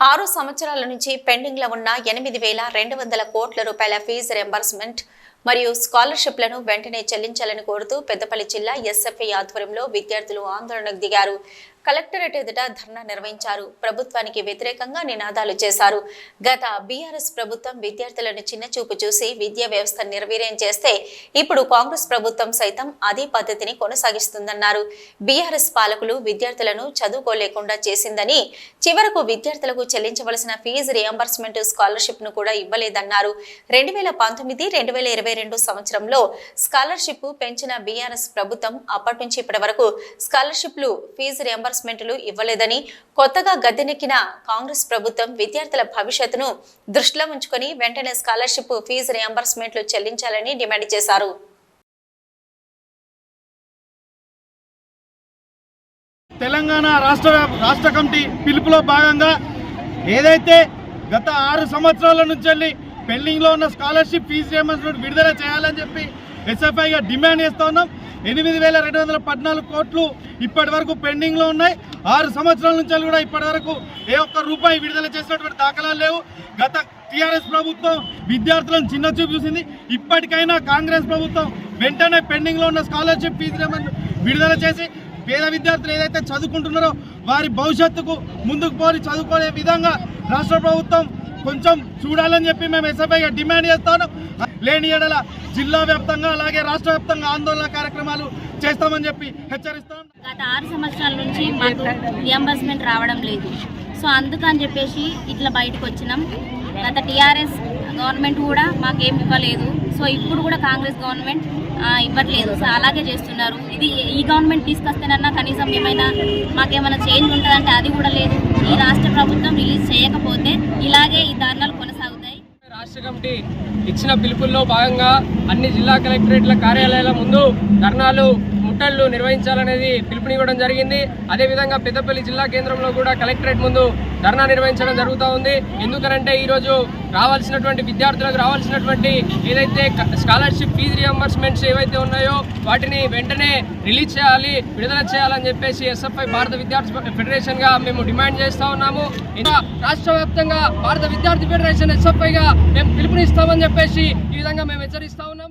ఆరు సంవత్సరాల నుంచి పెండింగ్లో ఉన్న ఎనిమిది వేల రెండు వందల కోట్ల రూపాయల ఫీజు రెంబర్స్మెంట్ మరియు స్కాలర్షిప్లను వెంటనే చెల్లించాలని కోరుతూ పెద్దపల్లి జిల్లా ఎస్ఎఫ్ఐ ఆధ్వర్యంలో విద్యార్థులు ఆందోళనకు దిగారు. కలెక్టరేట్ ఎదుట ధర్నా నిర్వహించారు. ప్రభుత్వానికి వ్యతిరేకంగా నినాదాలు చేశారు. గత బీఆర్ఎస్ ప్రభుత్వం విద్యార్థులను చిన్నచూపు చూసి విద్యా వ్యవస్థ నిర్వీర్యం చేస్తే ఇప్పుడు కాంగ్రెస్ ప్రభుత్వం సైతం అదే పద్ధతిని కొనసాగిస్తుందన్నారు. బీఆర్ఎస్ పాలకులు విద్యార్థులను చదువుకోలేకుండా చేసిందని చివరకు విద్యార్థులకు చెల్లించవలసిన ఫీజు రియంబర్స్మెంట్ స్కాలర్షిప్ను కూడా ఇవ్వలేదన్నారు. రెండు వేల పంతొమ్మిది రెండు వేల ఇరవై రెండు సంవత్సరంలో స్కాలర్షిప్ పెంచిన బీఆర్ఎస్ ప్రభుత్వం అప్పటి నుంచి ఇప్పటి వరకు స్కాలర్షిప్లు ఫీజు రియంబర్స్మెంట్లు ఇవ్వలేదని కొత్తగా గద్దెనెక్కిన కాంగ్రెస్ ప్రభుత్వం విద్యార్థుల భవిష్యత్తును దృష్టిలో ఉంచుకొని వెంటనే స్కాలర్షిప్ ఫీజు రియంబర్స్మెంట్లు చెల్లించాలని డిమాండ్ చేశారు. తెలంగాణ రాష్ట్ర రాష్ట్ర కమిటీ పిలుపులో భాగంగా ఏదైతే గత ఆరు సంవత్సరాల నుంచి పెండింగ్లో ఉన్న స్కాలర్షిప్ ఫీజు రియంబర్స్మెంట్ విడుదల చేయాలని చెప్పి ఎస్ఎఫ్ఐగా డిమాండ్ చేస్తూ ఉన్నాం. ఎనిమిది వేల రెండు వందల పద్నాలుగు కోట్లు ఇప్పటి వరకు పెండింగ్లో ఉన్నాయి. ఆరు సంవత్సరాల నుంచి కూడా ఇప్పటి వరకు ఏ ఒక్క రూపాయి విడుదల చేసినటువంటి దాఖలాలు లేవు. గత టీఆర్ఎస్ ప్రభుత్వం విద్యార్థులను చిన్న చూపు చూసింది. ఇప్పటికైనా కాంగ్రెస్ ప్రభుత్వం వెంటనే పెండింగ్లో ఉన్న స్కాలర్షిప్ ఫీజు విడుదల చేసి పేద విద్యార్థులు ఏదైతే చదువుకుంటున్నారో వారి భవిష్యత్తుకు ముందుకు పోని చదువుకునే విధంగా రాష్ట్ర ప్రభుత్వం కొంచెం చూడాలని చెప్పి మేము ఎస్ఎఫ్ఐగా డిమాండ్ చేస్తాను. లేని ఎడల జిల్లా వ్యాప్తంగా అలాగే రాష్ట్ర వ్యాప్తంగా ఆందోళన కార్యక్రమాలు చేస్తామని చెప్పి హెచ్చరిస్తాం. గత ఆరు సంవత్సరాల నుంచి మాకు రియంబర్స్మెంట్ రావడం లేదు. సో అందుకని చెప్పేసి ఇట్లా బయటకు వచ్చినాం. గత టీఆర్ఎస్ గవర్నమెంట్ కూడా మాకేం ఇవ్వలేదు. సో ఇప్పుడు కూడా కాంగ్రెస్ గవర్నమెంట్ ఇవ్వట్లేదు. సో అలాగే చేస్తున్నారు. ఇది ఈ గవర్నమెంట్ తీసుకొస్తేనన్నా కనీసం ఏమైనా మాకేమైనా చేంజ్ ఉంటుందంటే అది కూడా లేదు. ఈ రాష్ట్ర ప్రభుత్వం రిలీజ్ చేయకపోతే ఇలాగే ఈ ధర్నాలు కొనసాగుతాయి. రాష్ట్ర కమిటీ ఇచ్చిన పిలుపుల్లో భాగంగా అన్ని జిల్లా కలెక్టరేట్ల కార్యాలయాల ముందు ధర్నాలు ముట్టళ్ళు నిర్వహించాలనేది పిలుపునివ్వడం జరిగింది. అదేవిధంగా పెద్దపల్లి జిల్లా కేంద్రంలో కూడా కలెక్టరేట్ ముందు ధర్నా నిర్వహించడం జరుగుతూ ఉంది. ఎందుకనంటే ఈరోజు రావాల్సినటువంటి విద్యార్థులకు రావాల్సినటువంటి ఏదైతే స్కాలర్షిప్ ఫీజు రియంబర్స్మెంట్స్ ఏవైతే ఉన్నాయో వాటిని వెంటనే రిలీజ్ చేయాలి విడుదల చేయాలని చెప్పేసి ఎస్ఎఫ్ఐ భారత విద్యార్థి ఫెడరేషన్గా మేము డిమాండ్ చేస్తా ఉన్నాము. ఇంకా రాష్ట్ర వ్యాప్తంగా భారత విద్యార్థి ఫెడరేషన్ ఎస్ఎఫ్ఐగా మేము పిలుపునిస్తామని చెప్పేసి ఈ విధంగా మేము హెచ్చరిస్తాము